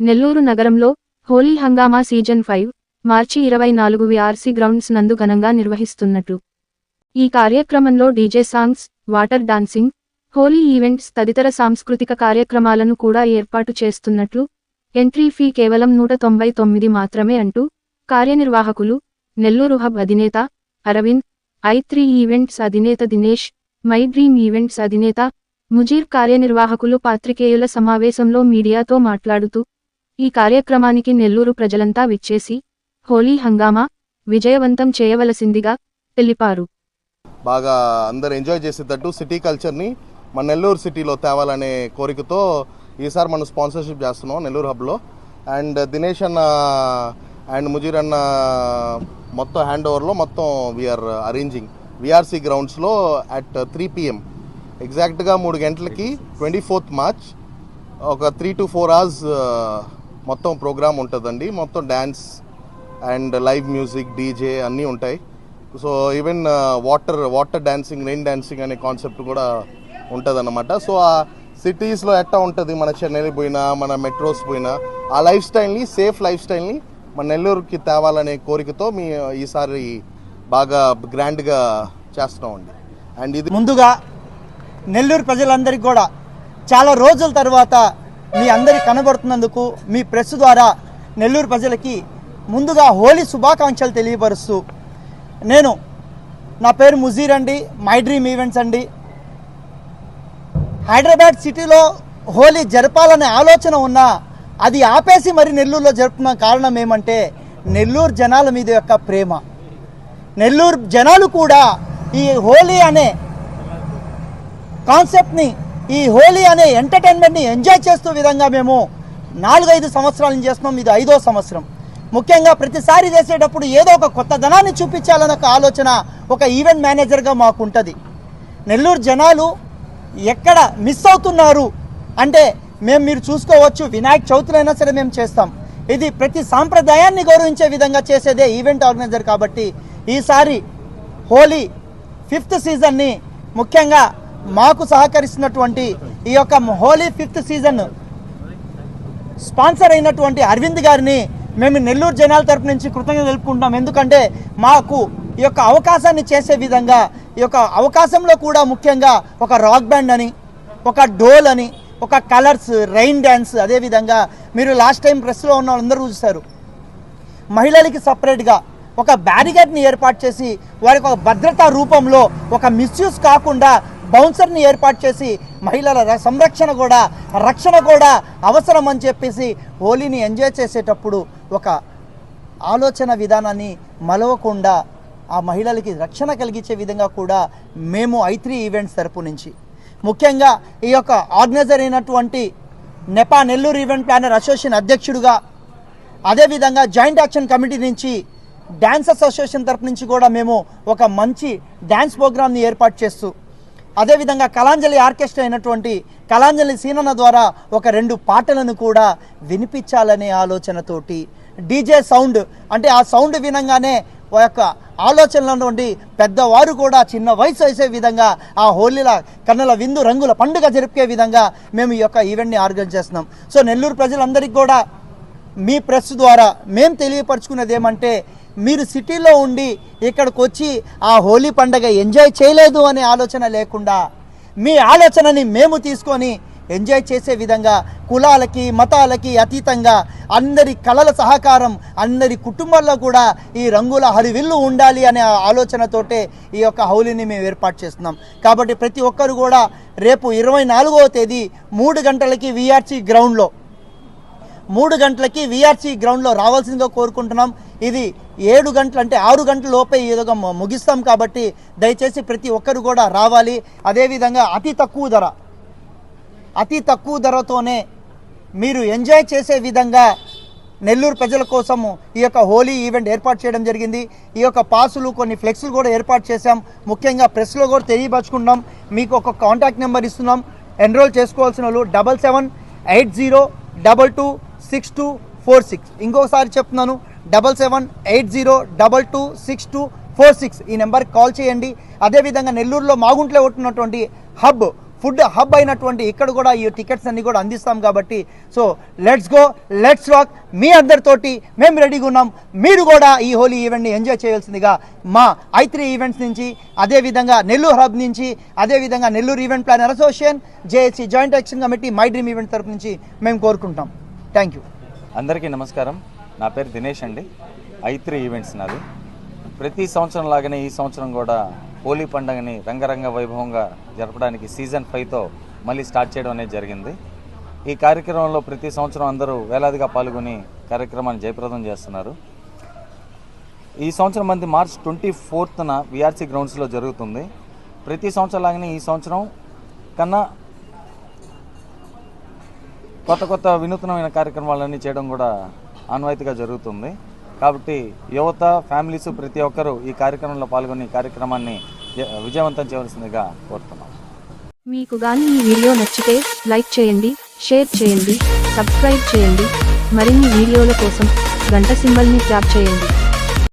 నెల్లూరు నగరంలో హోలీ హంగామా season five మార్చి ఇరవై నాలుగు విఆర్సీ గ్రౌండ్స్ నందు ఘనంగా నిర్వహిస్తున్నట్లు ఈ కార్యక్రమంలో DJ songs water dancing Holi events తదితర సాంస్కృతిక కార్యక్రమాలను కూడా ఏర్పాటు చేస్తున్నట్లు ఎంట్రీ ఫీ కేవలం నూట తొంభై తొమ్మిది మాత్రమే అంటూ కార్యనిర్వాహకులు నెల్లూరు హబ్ అధినేత అరవింద్ ఐ త్రీ ఈవెంట్స్ అధినేత దినేష్ మై డ్రీమ్ ఈవెంట్స్ అధినేత ముజీర్ కార్యనిర్వాహకులు పాత్రికేయుల సమావేశంలో మీడియాతో మాట్లాడుతూ ఈ కార్యక్రమానికి నెల్లూరు ప్రజలంతా విచ్చేసి హోలీ హంగామా విజయవంతం చేయవలసిందిగా తెలిపారు. బాగా అందరు ఎంజాయ్ చేసేటట్టు సిటీ కల్చర్ని మన నెల్లూరు సిటీలో తేవాలనే కోరికతో ఈసారి మనం స్పాన్సర్షిప్ చేస్తున్నాం నెల్లూరు హబ్లో. అండ్ దినేష్ అన్న అండ్ ముజీర్ అన్న మొత్తం హ్యాండ్ ఓవర్లో మొత్తం వీఆర్ అరేంజింగ్ విఆర్సీ గ్రౌండ్స్లో అట్ త్రీ పిఎం ఎగ్జాక్ట్గా మూడు గంటలకి ట్వంటీ ఫోర్త్ మార్చ్ ఒక త్రీ టు ఫోర్ అవర్స్ మొత్తం ప్రోగ్రామ్ ఉంటుందండి. మొత్తం dance and live music DJ అన్నీ ఉంటాయి. So even water water dancing rain dancing అనే కాన్సెప్ట్ కూడా ఉంటుందన్నమాట. సో ఆ సిటీస్లో ఎట్టా ఉంటుంది? మన చెన్నై పోయినా మన మెట్రోస్ పోయినా ఆ లైఫ్ స్టైల్ని సేఫ్ లైఫ్ స్టైల్ని మన నెల్లూరుకి తేవాలనే కోరికతో మీ ఈసారి బాగా గ్రాండ్గా చేస్తున్నామండి అండ్ ఇది ముందుగా నెల్లూరు ప్రజలందరికీ కూడా చాలా రోజుల తర్వాత మీ అందరి కనబడుతున్నందుకు మీ ప్రెస్ ద్వారా నెల్లూరు ప్రజలకి ముందుగా హోలీ శుభాకాంక్షలు తెలియపరుస్తూ నేను నా పేరు ముజీర్ అండి మై డ్రీమ్ ఈవెంట్స్ అండి. హైదరాబాద్ సిటీలో హోలీ జరపాలనే ఆలోచన ఉన్నా అది ఆపేసి మరి నెల్లూరులో జరుపుతున్న కారణం ఏమంటే నెల్లూరు జనాల మీద యొక్క ప్రేమ. నెల్లూరు జనాలు కూడా ఈ హోలీ అనే కాన్సెప్ట్ని ఈ హోలీ అనే ఎంటర్టైన్మెంట్ని ఎంజాయ్ చేస్తూ విధంగా మేము నాలుగైదు సంవత్సరాల నుంచి చేస్తున్నాం. ఇది ఐదో సంవత్సరం. ముఖ్యంగా ప్రతిసారి చేసేటప్పుడు ఏదో ఒక కొత్త ధనాన్ని చూపించాలన్న ఒక ఆలోచన ఒక ఈవెంట్ మేనేజర్గా మాకు ఉంటుంది. నెల్లూరు జనాలు ఎక్కడ మిస్ అవుతున్నారు అంటే మేము మీరు చూసుకోవచ్చు వినాయక చవితిలైనా సరే మేము చేస్తాం. ఇది ప్రతి సాంప్రదాయాన్ని గౌరవించే విధంగా చేసేదే ఈవెంట్ ఆర్గనైజర్ కాబట్టి ఈసారి హోలీ ఫిఫ్త్ సీజన్ని ముఖ్యంగా మాకు సహకరిస్తున్నటువంటి ఈ యొక్క హోలీ ఫిఫ్త్ సీజన్ స్పాన్సర్ అయినటువంటి అరవింద్ గారిని మేము నెల్లూరు జనాల తరపు నుంచి కృతజ్ఞత తెలుపుకుంటాం ఎందుకంటే మాకు ఈ యొక్క అవకాశాన్ని చేసే విధంగా ఈ యొక్క అవకాశంలో కూడా ముఖ్యంగా ఒక రాక్ బ్యాండ్ అని ఒక డోల్ అని ఒక కలర్స్ రెయిన్ డ్యాన్స్ అదేవిధంగా మీరు లాస్ట్ టైం ప్రెస్లో ఉన్న వాళ్ళందరూ చూస్తారు మహిళలకి సపరేట్గా ఒక బ్యారిగేడ్ని ఏర్పాటు చేసి వారికి ఒక భద్రతా రూపంలో ఒక మిస్యూజ్ కాకుండా బౌన్సర్ని ఏర్పాటు చేసి మహిళల సంరక్షణ కూడా రక్షణ కూడా అవసరం అని చెప్పేసి హోలీని ఎంజాయ్ చేసేటప్పుడు ఒక ఆలోచన విధానాన్ని మలవకుండా ఆ మహిళలకి రక్షణ కలిగించే విధంగా కూడా మేము ఐ త్రీ ఈవెంట్స్ తరపు నుంచి. ముఖ్యంగా ఈ యొక్క ఆర్గనైజర్ అయినటువంటి NEPA Nellore event planner association అధ్యక్షుడిగా అదేవిధంగా జాయింట్ యాక్షన్ కమిటీ నుంచి డ్యాన్స్ అసోసియేషన్ తరపు నుంచి కూడా మేము ఒక మంచి డ్యాన్స్ ప్రోగ్రామ్ని ఏర్పాటు చేస్తూ అదేవిధంగా కళాంజలి ఆర్కెస్ట్రా అయినటువంటి కళాంజలి సీనన ద్వారా ఒక రెండు పాటలను కూడా వినిపించాలనే ఆలోచనతోటి డీజే సౌండ్ అంటే ఆ సౌండ్ వినంగానే ఆ యొక్క ఆలోచనలో నుండి పెద్దవారు కూడా చిన్న వయసు వేసే విధంగా ఆ హోలీల కన్నుల విందు రంగుల పండుగ జరిపే విధంగా మేము ఈ యొక్క ఈవెంట్ని ఆర్గనైజ్ చేస్తున్నాం. సో నెల్లూరు ప్రజలందరికీ కూడా మీ ప్రెస్ ద్వారా మేము తెలియపరచుకున్నది ఏమంటే మీరు సిటీలో ఉండి ఇక్కడికి వచ్చి ఆ హోలీ పండగ ఎంజాయ్ చేయలేదు అనే ఆలోచన లేకుండా మీ ఆలోచనని మేము తీసుకొని ఎంజాయ్ చేసే విధంగా కులాలకి మతాలకి అతీతంగా అందరి కళల సహకారం అందరి కుటుంబాల్లో కూడా ఈ రంగుల హరివిల్లు ఉండాలి అనే ఆలోచనతోటే ఈ యొక్క హౌలీని మేము ఏర్పాటు చేస్తున్నాం. కాబట్టి ప్రతి ఒక్కరు కూడా రేపు ఇరవై నాలుగవ తేదీ మూడు గంటలకి విఆర్సీ గ్రౌండ్లో మూడు గంటలకి విఆర్సీ గ్రౌండ్లో రావాల్సిందిగా కోరుకుంటున్నాం. ఇది ఏడు గంటలు అంటే ఆరు గంటల లోపే ఏదో ముగిస్తాం కాబట్టి దయచేసి ప్రతి ఒక్కరు కూడా రావాలి. అదేవిధంగా అతి తక్కువ ధర అతి తక్కువ ధరతోనే మీరు ఎంజాయ్ చేసే విధంగా నెల్లూరు ప్రజల కోసము ఈ యొక్క హోలీ ఈవెంట్ ఏర్పాటు చేయడం జరిగింది. ఈ యొక్క పాసులు కొన్ని ఫ్లెక్స్లు కూడా ఏర్పాటు చేశాం. ముఖ్యంగా ప్రెస్లో కూడా తెలియపరచుకుంటాం మీకు ఒక కాంటాక్ట్ నెంబర్ ఇస్తున్నాం. ఎన్రోల్ చేసుకోవాల్సిన వాళ్ళు double seven eight zero double two six two four six. ఇంకొకసారి చెప్తున్నాను double seven eight zero double two six two four six. ఈ నెంబర్కి కాల్ చేయండి. అదేవిధంగా నెల్లూరులో మాగుంట్లో ఉంటున్నటువంటి హబ్ ఫుడ్ హబ్ అయినటువంటి ఇక్కడ కూడా ఈ టికెట్స్ అన్ని కూడా అందిస్తాం కాబట్టి so let's go let's rock. మీ అందరితోటి మేము రెడీగా ఉన్నాం. మీరు కూడా ఈ హోలీ ఈవెంట్ని ఎంజాయ్ చేయాల్సిందిగా మా ఐ త్రీ ఈవెంట్స్ నుంచి అదేవిధంగా నెల్లూరు హబ్ నుంచి అదేవిధంగా Nellore event planner association JAC joint action committee my dream event తరపు నుంచి మేము కోరుకుంటాం. Thank you. అందరికీ నమస్కారం. నా పేరు దినేష్ అండి. ఐ త్రీ ఈవెంట్స్ నాది. ప్రతి సంవత్సరం లాగానే ఈ సంవత్సరం కూడా హోలీ పండుగని రంగరంగ వైభవంగా జరపడానికి సీజన్ ఫైవ్తో మళ్ళీ స్టార్ట్ చేయడం అనేది జరిగింది. ఈ కార్యక్రమంలో ప్రతి సంవత్సరం అందరూ వేలాదిగా పాల్గొని కార్యక్రమాన్ని జయప్రదం చేస్తున్నారు. ఈ సంవత్సరం మంది మార్చ్ ట్వంటీ ఫోర్త్న విఆర్సీ గ్రౌండ్స్లో జరుగుతుంది. ప్రతి సంవత్సరం లాగానే ఈ సంవత్సరం కన్నా కొత్త కొత్త వినూత్నమైన కార్యక్రమాలన్నీ చేయడం కూడా ఆన్వాయితీగా జరుగుతుంది. కాబట్టి యువత ఫ్యామిలీస్ ప్రతి ఒక్కరూ ఈ కార్యక్రమంలో పాల్గొని ఈ కార్యక్రమాన్ని విజయవంతం చేయవలసిందిగా కోరుతున్నాం. మీకు గాని ఈ వీడియో నచ్చితే లైక్ చేయండి షేర్ చేయండి సబ్స్క్రైబ్ చేయండి. మరిన్ని వీడియోల కోసం గంట సింబల్ని ట్యాప్ చేయండి.